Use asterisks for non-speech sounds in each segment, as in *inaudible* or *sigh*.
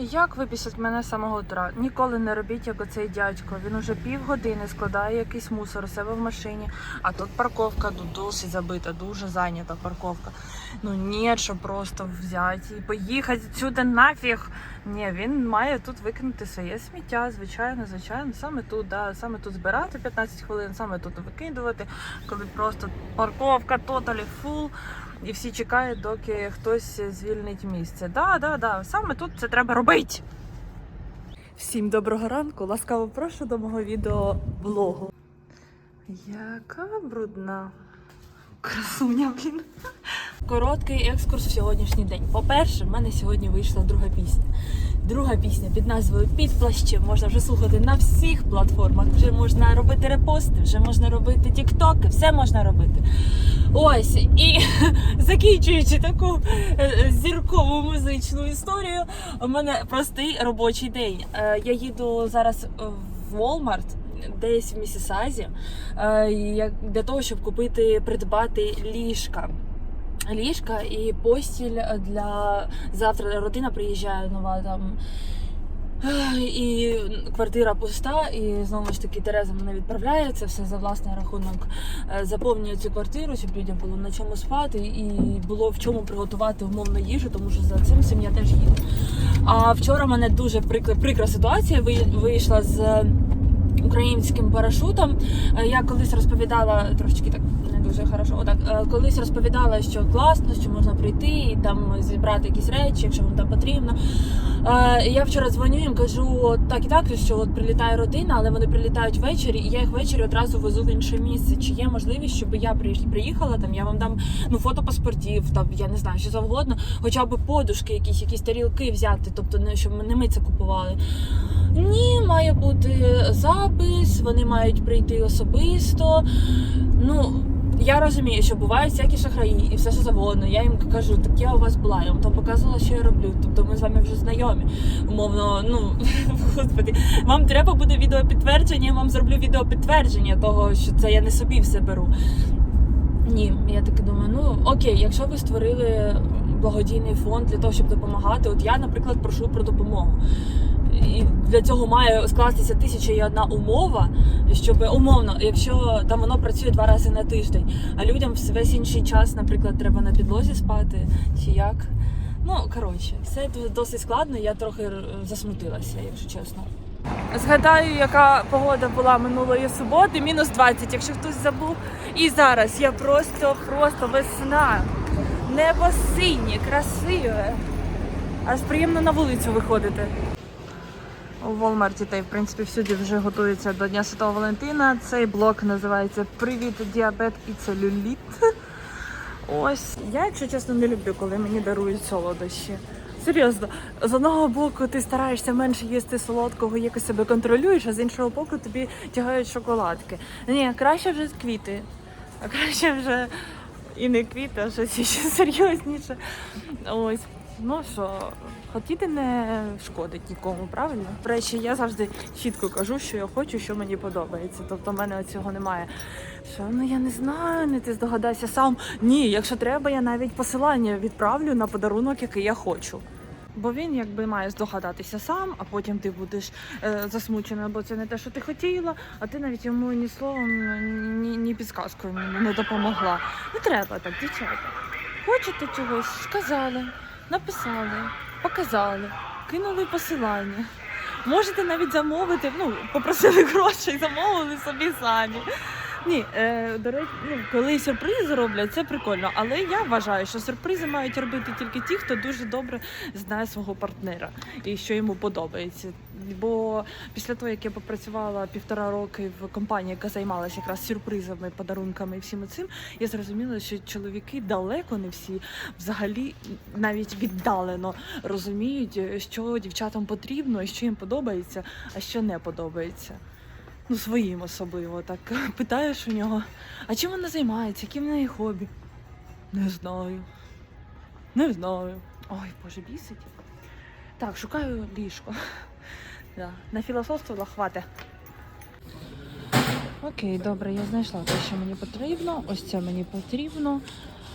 Як виписать мене самого утра? Ніколи не робіть, як оцей дядько. Він уже півгодини складає якийсь мусор у себе в машині, а тут парковка тут досить забита, дуже зайнята парковка. Ну ні, що просто взяти і поїхати сюди нафіг. Ні, він має тут викинути своє сміття, звичайно, звичайно, саме тут, да, саме тут збирати 15 хвилин, саме тут викидувати, коли просто парковка тоталі фул. І всі чекають, доки хтось звільнить місце. Да, да, да. Саме тут це треба робити. Всім доброго ранку. Ласкаво прошу до мого відеоблогу. Яка брудна красуня, блін. Короткий екскурс в сьогоднішній день. По-перше, в мене сьогодні вийшла друга пісня. Друга пісня під назвою Під плащем можна вже слухати на всіх платформах. Вже можна робити репости, вже можна робити тіктоки, все можна робити. Ось і *laughs* закінчуючи таку е, зіркову музичну історію, у мене простий робочий день. Е, Я їду зараз в Walmart, десь в Місісазі, е, для того, щоб купити, придбати ліжка. Ліжка і постіль для завтра родина приїжджає нова там. І квартира пуста, і знову ж таки Тереза мене відправляє. Це все за власний рахунок е, заповнює цю квартиру, щоб людям було на чому спати, і було в чому приготувати умовну їжу, тому що за цим всім я теж їду. А вчора мене дуже прикра, прикра ситуація ви- вийшла з е, українським парашутом. Е, Я колись розповідала трошечки так дуже хорошо. Отак, е, колись розповідала, що класно, що можна прийти і там зібрати якісь речі, якщо вам там потрібно. Е, Я вчора дзвоню їм, кажу так і так, що от прилітає родина, але вони прилітають ввечері, і я їх ввечері одразу везу в інше місце. Чи є можливість, щоб я приїхала там? Я вам дам ну фото паспортів, там я не знаю, що завгодно, хоча б подушки, якісь, якісь тарілки взяти, тобто не щоб не ми це купували. Ні, має бути запис, вони мають прийти особисто. Ну. Я розумію, що бувають всякі шахраї і все що завгодно. Я їм кажу, так я у вас була, я вам там показувала, що я роблю. Тобто ми з вами вже знайомі. Умовно, ну *laughs* господи, вам треба буде відеопідтвердження, я вам зроблю відеопідтвердження того, що це я не собі все беру. Ні, я таки думаю, ну окей, якщо ви створили благодійний фонд для того, щоб допомагати, от я, наприклад, прошу про допомогу. І для цього має скластися тисяча і одна умова, щоб умовно, якщо там воно працює два рази на тиждень, а людям весь інший час, наприклад, треба на підлозі спати чи як. Ну коротше, все досить складно. Я трохи засмутилася, якщо чесно. Згадаю, яка погода була минулої суботи, мінус 20, якщо хтось забув. І зараз я просто, просто весна. Небо синє, красиве. Аж приємно на вулицю виходити. У Walmart та й в принципі всюди вже готуються до Дня Святого Валентина. Цей блок називається Привіт, діабет і целюліт. *laughs* Ось я, якщо чесно, не люблю, коли мені дарують солодощі. Серйозно, з одного боку ти стараєшся менше їсти солодкого, якось себе контролюєш, а з іншого боку тобі тягають шоколадки. Ні, краще вже квіти, а краще вже і не квіти, а щось ще серйозніше. Ось. Ну що, хотіти не шкодить нікому, правильно? До речі, я завжди чітко кажу, що я хочу, що мені подобається. Тобто в мене цього немає. Що ну я не знаю, не ти здогадайся сам. Ні, якщо треба, я навіть посилання відправлю на подарунок, який я хочу. Бо він якби має здогадатися сам, а потім ти будеш е, засмучена, бо це не те, що ти хотіла, а ти навіть йому ні словом, ні, ні підказкою не допомогла. Не треба так, дівчата. Хочете чогось, сказали, написали, показали, кинули посилання. Можете навіть замовити, ну, попросили *laughs* грошей, замовили собі самі. Ні, е, до речі, ну, коли сюрпризи роблять, це прикольно. Але я вважаю, що сюрпризи мають робити тільки ті, хто дуже добре знає свого партнера і що йому подобається. Бо після того, як я попрацювала півтора роки в компанії, яка займалася якраз сюрпризами, подарунками і всім цим, я зрозуміла, що чоловіки далеко не всі взагалі навіть віддалено розуміють, що дівчатам потрібно і що їм подобається, а що не подобається. Ну, своїм особливо так *laughs* питаєш у нього, а чим вона займається, які в неї хобі? Не знаю. Не знаю. Ой, боже, бісить. Так, шукаю ліжко. *laughs* Да. На філософство хватить. Окей, добре, я знайшла те, що мені потрібно. Ось це мені потрібно.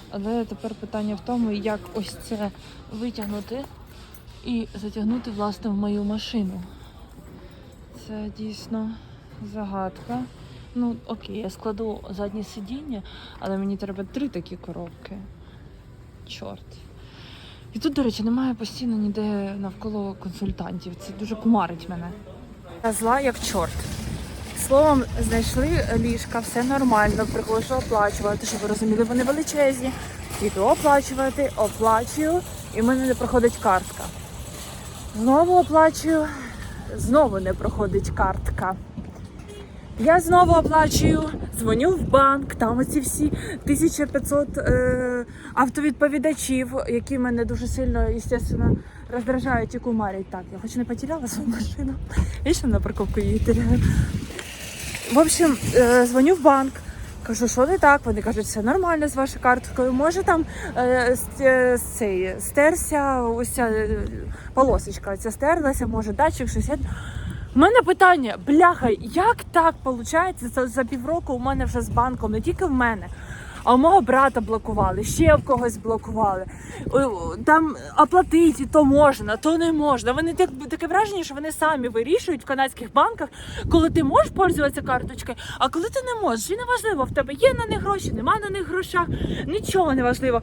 Але тепер питання в тому, як ось це витягнути і затягнути власне в мою машину. Це дійсно загадка. Ну, окей, я складу заднє сидіння, але мені треба три такі коробки. Чорт. І тут, до речі, немає постійно ніде навколо консультантів. Це дуже кумарить мене. Я зла як чорт. Словом, знайшли ліжка, все нормально, приходжу оплачувати, щоб ви розуміли, вони величезні. Іду оплачувати, оплачую, і в мене не проходить картка. Знову оплачую, знову не проходить картка. Я знову оплачую, дзвоню в банк, там оці всі 1500 е, автовідповідачів, які мене дуже сильно, естественно, роздражають і кумарять. Так, я хоч не потеряла свою машину. Вічно на парковку її теряю. В общем, е, дзвоню в банк. Кажу, що не так. Вони кажуть, все нормально з вашою карткою. Може там е, е, цей, стерся ось ця е, полосочка, ця стерлася, може датчик, щось. У мене питання, бляха, як так виходить? За, за півроку у мене вже з банком, не тільки в мене. А у мого брата блокували, ще в когось блокували. Там оплатити то можна, то не можна. Вони так, таке враження, що вони самі вирішують в канадських банках, коли ти можеш пользуватися карточкою, а коли ти не можеш. І неважливо, в тебе є на них гроші, нема на них грошах, нічого не важливо.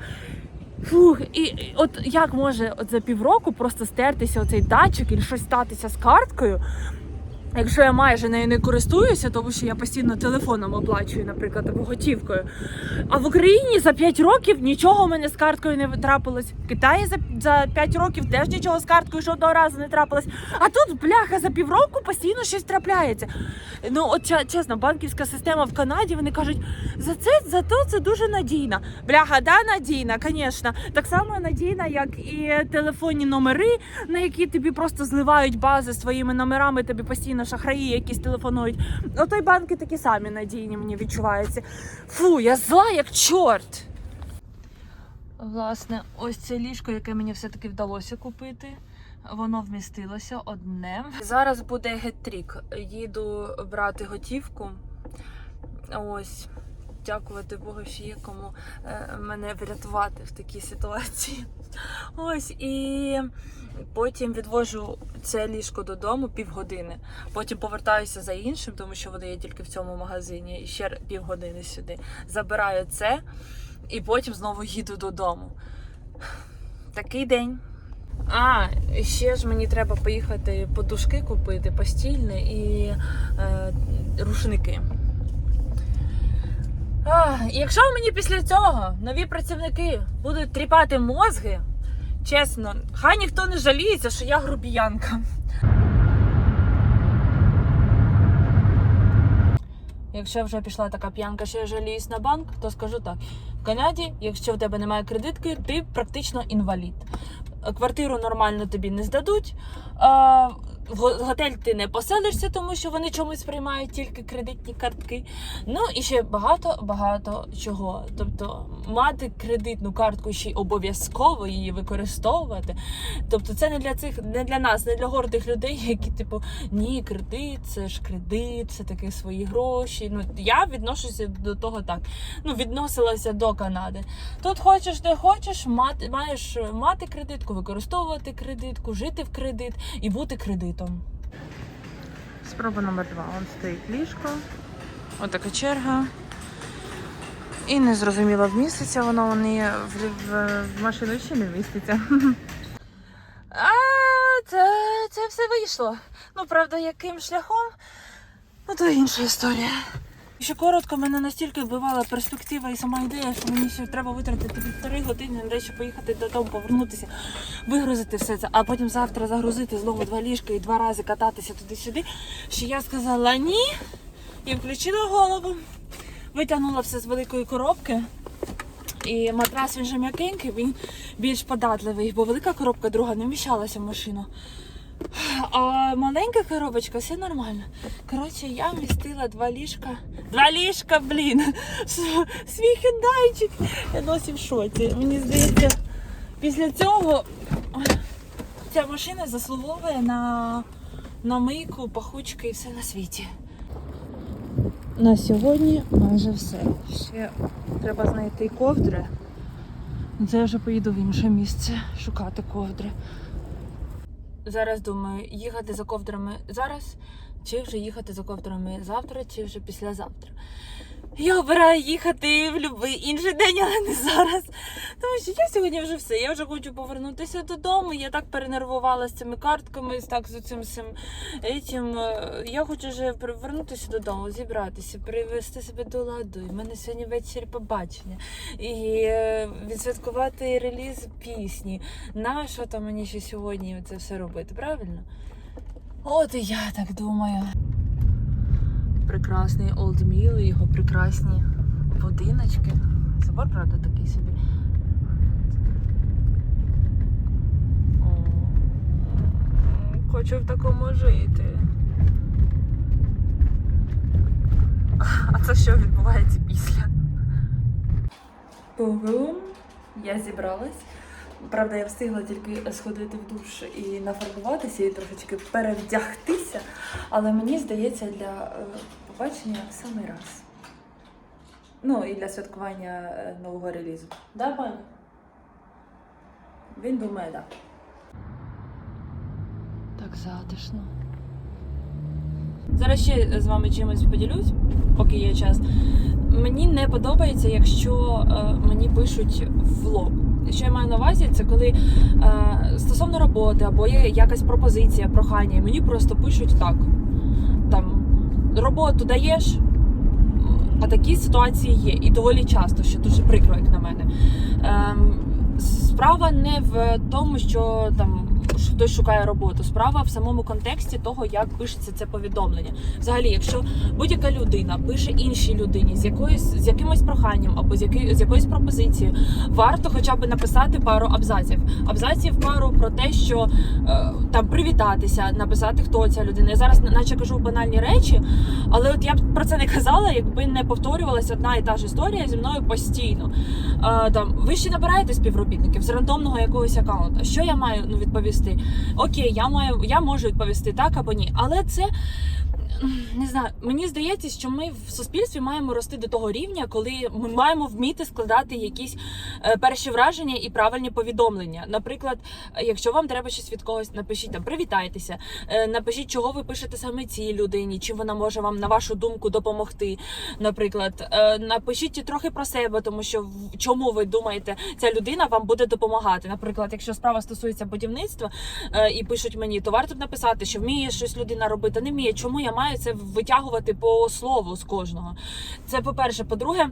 Фух, і от як може от за півроку просто стертися оцей датчик і щось статися з карткою? Якщо я майже нею не користуюся, тому що я постійно телефоном оплачую, наприклад, або готівкою. А в Україні за 5 років нічого у мене з карткою не трапилось. В Китаї за, за 5 років теж нічого з карткою жодного разу не трапилось. А тут, бляха, за півроку постійно щось трапляється. Ну, от чесно, банківська система в Канаді, вони кажуть, за це зато це дуже надійна. Бляха, да, надійна, звісно. Так само надійна, як і телефонні номери, на які тобі просто зливають бази своїми номерами, тобі постійно шахраї якісь телефонують. Ото й банки такі самі надійні мені відчуваються. Фу, я зла як чорт. Власне, ось це ліжко, яке мені все-таки вдалося купити. Воно вмістилося одне. Зараз буде геттрік. Їду брати готівку. Ось. Дякувати Богу, що є кому е, мене врятувати в такій ситуації. *laughs* Ось і потім відвожу це ліжко додому півгодини. Потім повертаюся за іншим, тому що вони є тільки в цьому магазині. І ще півгодини сюди. Забираю це і потім знову їду додому. *sighs* Такий день. А, ще ж мені треба поїхати подушки купити, постільне і е, рушники. Якщо мені після цього нові працівники будуть тріпати мозги, чесно, хай ніхто не жаліється, що я грубіянка. Якщо вже пішла така п'янка, що я жаліюсь на банк, то скажу так: в Канаді, якщо в тебе немає кредитки, ти практично інвалід. Квартиру нормально тобі не здадуть. В готель ти не поселишся, тому що вони чомусь приймають тільки кредитні картки. Ну і ще багато багато чого. Тобто мати кредитну картку ще й обов'язково її використовувати. Тобто, це не для цих, не для нас, не для гордих людей, *laughs* які типу ні, кредит, це ж кредит, це таки свої гроші. Ну я відношуся до того так. Ну відносилася до Канади. Тут хочеш, де хочеш, мати маєш мати кредитку, використовувати кредитку, жити в кредит і бути кредитом. Спроба номер два. Он стоїть ліжко. Отака черга. І не зрозуміло, вміститься воно вони в, в, в машину ще не вміститься. *laughs* А, це, це все вийшло. Ну, правда, яким шляхом? Ну, то інша історія. Ще коротко, мене настільки вбивала перспектива і сама ідея, що мені ще треба витратити півтори години на те, поїхати додому, повернутися, вигрузити все це, а потім завтра загрузити знову два ліжка і два рази кататися туди-сюди. Що я сказала ні і включила голову, витягнула все з великої коробки. І матрас він же м'якенький, він більш податливий, бо велика коробка друга не вміщалася в машину. А маленька коробочка, все нормально. Коротше, я вмістила два ліжка. Два ліжка, блін! Свій хендайчик. Я досі в шоці. Мені здається, після цього ця машина заслуговує на, на мийку, пахучки і все на світі. На сьогодні майже все. Ще треба знайти ковдри. Це я вже поїду в інше місце шукати ковдри. Зараз думаю, їхати за ковдрами зараз, чи вже їхати за ковдрами завтра, чи вже післязавтра. Я обираю їхати в будь-який інший день, але не зараз. Тому що я сьогодні вже все. Я вже хочу повернутися додому. Я так перенервувала з цими картками, з так з цим етім. Е, Я хочу вже повернутися додому, зібратися, привести себе до ладу. У мене сьогодні ввечері побачення. І е, відсвяткувати реліз пісні. На що там мені ще сьогодні це все робити, правильно? От і я так думаю. Прекрасний Mill, і його прекрасні будиночки. Собор, правда, такий собі. О, Хочу в такому жити. А це що відбувається після? Бум! Я зібралась. Правда, я встигла тільки сходити в душ і нафарбуватися, і трошечки перевдягтися. Але мені здається, для е, побачення в самий раз. Ну, і для святкування е, нового релізу. Да, пані? Він думає, так. Так затишно. Зараз ще з вами чимось поділюсь, поки є час. Мені не подобається, якщо е, мені пишуть в лоб. Що я маю на увазі, це коли е, стосовно роботи або є якась пропозиція, прохання, і мені просто пишуть так. Там роботу даєш, а такі ситуації є. І доволі часто, що дуже прикро, як на мене. Ем, справа не в тому, що там хтось шукає роботу. Справа в самому контексті того, як пишеться це повідомлення. Взагалі, якщо будь-яка людина пише іншій людині з якоюсь з якимось проханням або з якою з якоюсь пропозицією, варто хоча б написати пару абзаців. Абзаців пару про те, що е, там привітатися, написати, хто ця людина. Я зараз наче кажу банальні речі, але от я б про це не казала, якби не повторювалася одна і та ж історія зі мною постійно. Е, там ви ще набираєте співробітників з рандомного якогось аккаунта. Що я маю ну відповісти? Окей, я маю, я можу відповісти так або ні, але це. Не знаю, мені здається, що ми в суспільстві маємо рости до того рівня, коли ми маємо вміти складати якісь е, перші враження і правильні повідомлення. Наприклад, е, якщо вам треба щось від когось, напишіть там привітайтеся, е, напишіть, чого ви пишете саме цій людині, чим вона може вам на вашу думку допомогти. Наприклад, напишіть трохи про себе, тому що в чому ви думаєте, ця людина вам буде допомагати. Наприклад, якщо справа стосується будівництва і пишуть мені, то варто б написати, що вміє щось людина робити, не вміє. Чому я маю це витягувати по слову з кожного? Це по-перше, по-друге.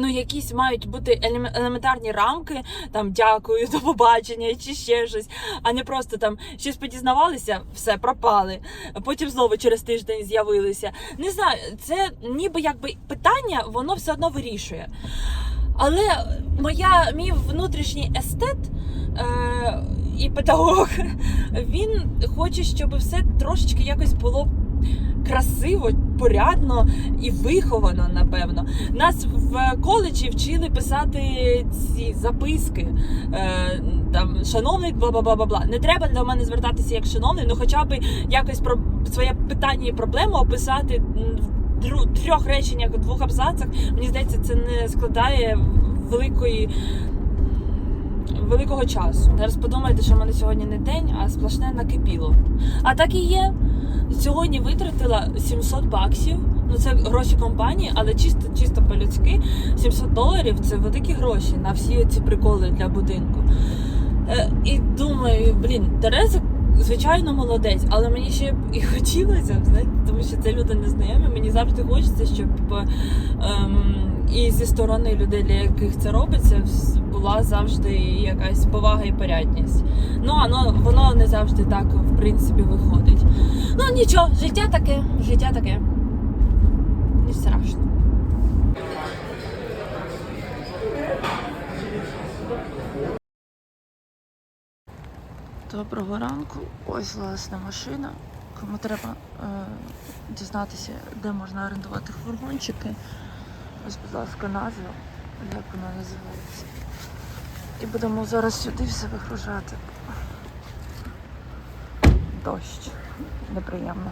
Ну, якісь мають бути елементарні рамки, там дякую, до побачення чи ще щось, а не просто там щось подізнавалися, все пропали. Потім знову через тиждень з'явилися. Не знаю, це ніби якби питання, воно все одно вирішує. Але моя мій внутрішній естет е, і педагог, *laughs* він хоче, щоб все трошечки якось було красиво, порядно і виховано, напевно. Нас в коледжі вчили писати ці записки. Е, там, шановний, бла бла бла бла бла. Не треба до мене звертатися як шановний, ну хоча б якось про своє питання і проблему описати в трьох реченнях, в двох абзацах. Мені здається, це не складає великої. Великого часу. Зараз подумайте, що в мене сьогодні не день, а сплошне накипіло. А так і є. Сьогодні витратила 700 баксів. Ну це гроші компанії, але чисто чисто по-людськи 700 доларів це великі гроші на всі ці приколи для будинку. Е, і думаю, блін, Тереза, звичайно, молодець, але мені ще б і *laughs* хотілося, знаєте, тому що це люди незнайомі. Мені завжди хочеться, щоб ем, і зі сторони людей, для яких це робиться, була завжди якась повага і порядність. Ну, воно, воно не завжди так, в принципі, виходить. Ну нічого, життя таке, життя таке. Не страшно. Доброго ранку. Ось власне машина. Кому треба е, дізнатися, де можна орендувати фургончики. Ось, будь ласка, назва, як вона називається. І будемо зараз сюди все вигружати. Дощ. Неприємно.